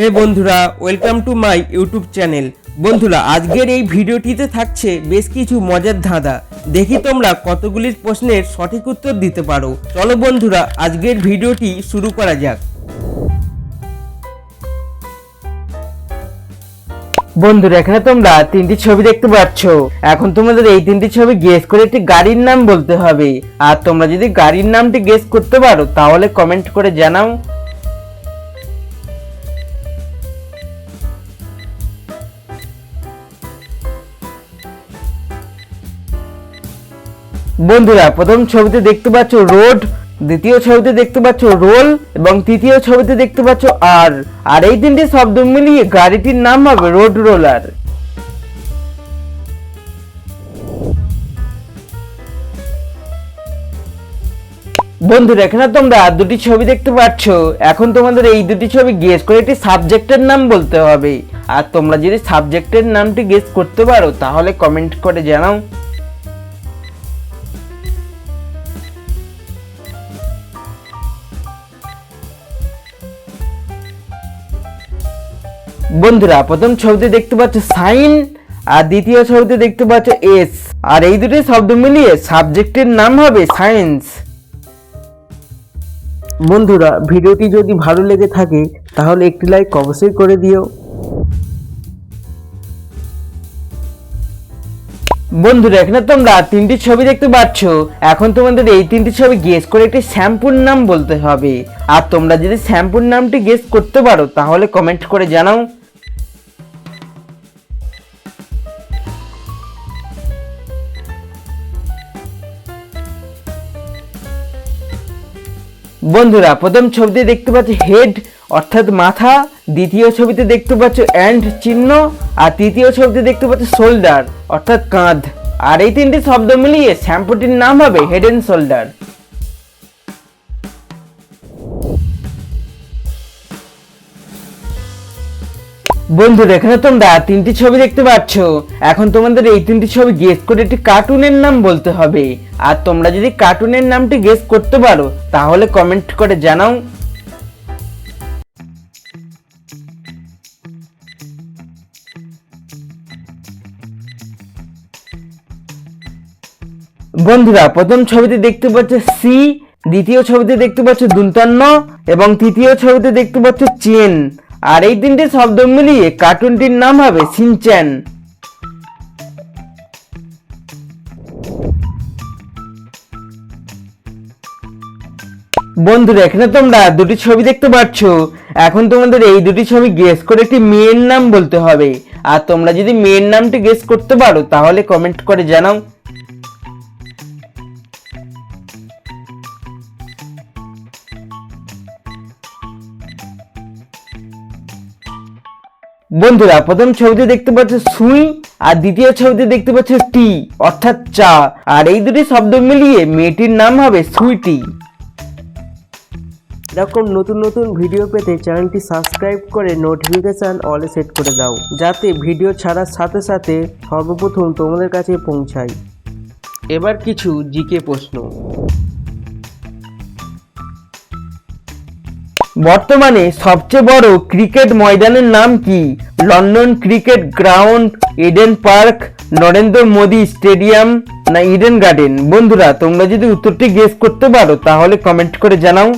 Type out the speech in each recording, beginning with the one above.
হে বন্ধুরা welcome to my YouTube channel বন্ধুরা, আজকের এই ভিডিওটিতে থাকছে বেশ কিছু মজার ধাঁধা। দেখি তোমরা কতগুলির প্রশ্নের সঠিক উত্তর দিতে পারো। চলো বন্ধুরা, আজকের ভিডিওটি শুরু করা যাক। বন্ধুরা, এখানে তোমরা তিনটি ছবি দেখতে পাচ্ছ। এখন তোমাদের এই তিনটি ছবি গেস করে একটি গাড়ির নাম বলতে হবে। আর তোমরা যদি গাড়ির নামটি গেস করতে পারো, তাহলে কমেন্ট করে জানাও। বন্ধুরা, প্রথম ছবিতে দেখতে পাচ্ছ রোড, দ্বিতীয় ছবিতে দেখতে পাচ্ছ রোল, এবং তৃতীয় ছবিতে দেখতে পাচ্ছ আর। আর এই তিনটি শব্দ মিলিয়ে গাড়িটির নাম হবে রোড রোলার। বন্ধুরা, এখানে তোমরা দুটি ছবি দেখতে পাচ্ছ। এখন তোমাদের এই দুটি ছবি গেস করে একটি সাবজেক্টের নাম বলতে হবে। আর তোমরা যদি সাবজেক্টের নামটি গেস করতে পারো, তাহলে কমেন্ট করে জানাও। বন্ধুরা, প্রথম ছবিতে দেখতে পাচ্ছ সাইন, আর দ্বিতীয় ছবিতে দেখতে পাচ্ছ এস। আর এই দুটি শব্দ মিলিয়ে সাবজেক্টের নাম হবে সায়েন্স। বন্ধুরা, ভিডিওটি যদি ভালো লেগে থাকে, তাহলে একটি লাইক অবশ্যই করে দিও। বন্ধুরা, এখানে তোমরা তিনটি ছবি দেখতে পাচ্ছ। এখন তোমাদের এই তিনটি ছবি গেস করে একটি শ্যাম্পুর নাম বলতে হবে। আর তোমরা যদি শ্যাম্পুর নামটি গেস করতে পারো, তাহলে কমেন্ট করে জানাও। বন্ধুরা, প্রথম ছবিতে দেখতে পাচ্ছ হেড অর্থাৎ মাথা। দ্বিতীয় ছবিতে দেখতে পাচ্ছ অ্যান্ড চিহ্ন। আর তৃতীয় ছবিতে দেখতে পাচ্ছ শোল্ডার অর্থাৎ কাঁধ। আর এই তিনটি শব্দ মিলিয়ে শ্যাম্পুটির নাম হবে হেড অ্যান্ড শোল্ডার বন্ধুরা, এখানে তোমরা তিনটি ছবি দেখতে পাচ্ছ। এখন তোমাদের এই তিনটি ছবি গেস করে একটি কার্টুনের নাম বলতে হবে। আর তোমরা যদি কার্টুনের নামটি গেস করতে পারো, তাহলে কমেন্ট করে জানাও। বন্ধুরা, প্রথম ছবিতে দেখতে পাচ্ছ সি দ্বিতীয় ছবিতে দেখতে পাচ্ছ দুন্তান্ন, এবং তৃতীয় ছবিতে দেখতে পাচ্ছ চেন। আর এই তিনটে শব্দ মিলিয়ে কার্টুনটির নাম হবে সিনচ্যান। বন্ধুরা, এখানে তোমরা দুটি ছবি দেখতে পাচ্ছ। এখন তোমাদের এই দুটি ছবি গেস করে একটি মেয়ের নাম বলতে হবে। আর তোমরা যদি মেয়ের নামটি গেস করতে পারো, তাহলে কমেন্ট করে জানাও। বন্ধুরা প্রথম ছবিতে দেখতে পাচ্ছ সুই আর দ্বিতীয় ছবিতে দেখতে পাচ্ছ টি অর্থাৎ চা। আর এই দুটি শব্দ মিলিয়ে মেয়েটির নাম হবে সুইটি। এরকম নতুন নতুন ভিডিও পেতে চ্যানেলটি সাবস্ক্রাইব করে নোটিফিকেশান অলে সেট করে দাও যাতে ভিডিও ছাড়ার সাথে সাথে সর্বপ্রথম তোমাদের কাছে পৌঁছায়। এবার কিছু জিকে প্রশ্ন। বর্তমানে সবচেয়ে বড় ক্রিকেট ময়দানের নাম কি? London cricket ground, Eden park, Narendra Modi stadium না ইডেন গার্ডেন? বন্ধুরা, তোমরা যদি উত্তরটি গেস করতে পারো, তাহলে কমেন্ট করে জানাও।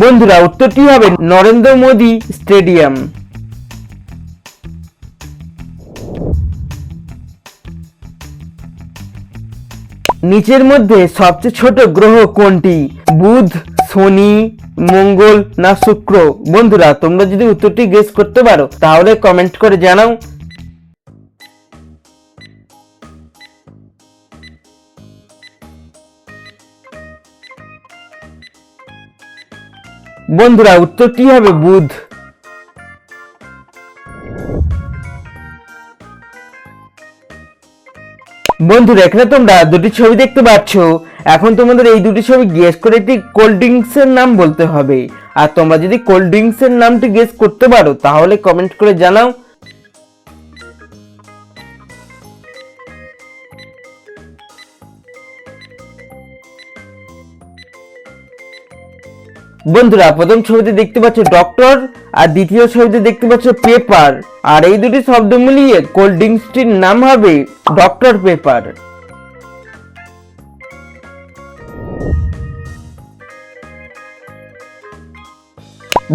বন্ধুরা, উত্তরটি হবে নরেন্দ্র মোদী স্টেডিয়াম। নিচের মধ্যে সবচেয়ে ছোট গ্রহ কোনটি? বুধ, শনি, মঙ্গল না শুক্র? বন্ধুরা, তোমরা যদি উত্তরটি গেস করতে পারো, তাহলে কমেন্ট করে জানাও। বন্ধুরা, উত্তরটি হবে বুধ। বন্ধুরা এখানে তোমরা, দুটি ছবি দেখতে পাচ্ছ। এখন তোমাদের এই দুটি ছবি গেস করে একটি কোল্ড ড্রিঙ্কস এর নাম বলতে হবে। আর তোমরা যদি কোল্ড ড্রিঙ্কস এর নামটি গেস করতে পারো, তাহলে কমেন্ট করে জানাও। বন্ধুরা, প্রথম ছবিতে দেখতে পাচ্ছ ডক্টর আর দ্বিতীয় ছবিতে দেখতে পাচ্ছ পেপার আর এই দুটি শব্দ মিলিয়ে কোল্ড ড্রিঙ্কসটির নাম হবে ডক্টর পেপার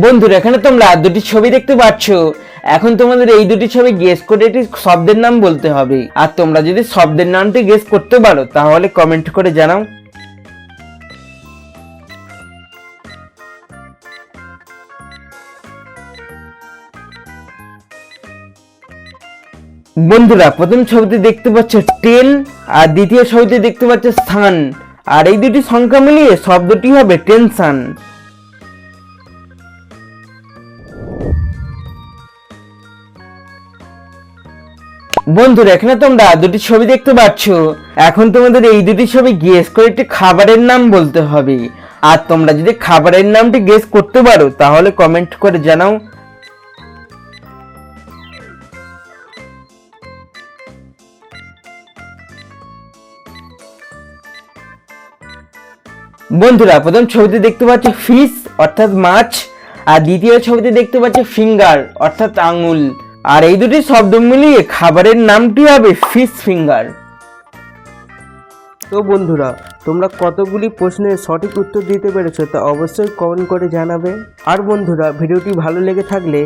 বন্ধুরা, এখানে তোমরা দুটি ছবি দেখতে পাচ্ছ। এখন তোমাদের এই দুটি ছবি গেস করে একটি শব্দের নাম বলতে হবে। আর তোমরা যদি শব্দের নামটি গেস করতে পারো, তাহলে কমেন্ট করে জানাও। বন্ধুরা, প্রথম ছবিতে দেখতে পাচ্ছ টেন আর দ্বিতীয় ছবিতে দেখতে পাচ্ছ সান। আর এই দুটি সংখ্যা মিলিয়ে শব্দটি হবে টেনশন। বন্ধুরা, এখানে তোমরা দুটি ছবি দেখতে পাচ্ছ। এখন তোমাদের এই দুটি ছবি গেস করে একটি খাবারের নাম বলতে হবে। আর তোমরা যদি খাবারের নামটি গেস করতে পারো, তাহলে কমেন্ট করে জানাও। বন্ধুরা, প্রথম ছবিতে দেখতে পাচ্ছি ফিশ অর্থাৎ মাছ, আর দ্বিতীয় ছবিতে দেখতে পাচ্ছি ফিঙ্গার, অর্থাৎ আঙুল। আর এই দুটি শব্দ মিলিয়ে খাবারের নামটি হবে ফিশ ফিঙ্গার। তো বন্ধুরা, তোমরা কতগুলি প্রশ্নের সঠিক উত্তর দিতে পেরেছ তা অবশ্যই কমেন্ট করে জানাবে। আর বন্ধুরা, ভিডিওটি ভালো লেগে থাকলে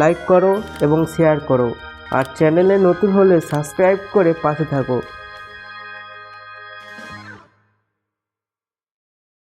লাইক করো এবং শেয়ার করো। আর চ্যানেলে নতুন হলে সাবস্ক্রাইব করে পাশে থাকো।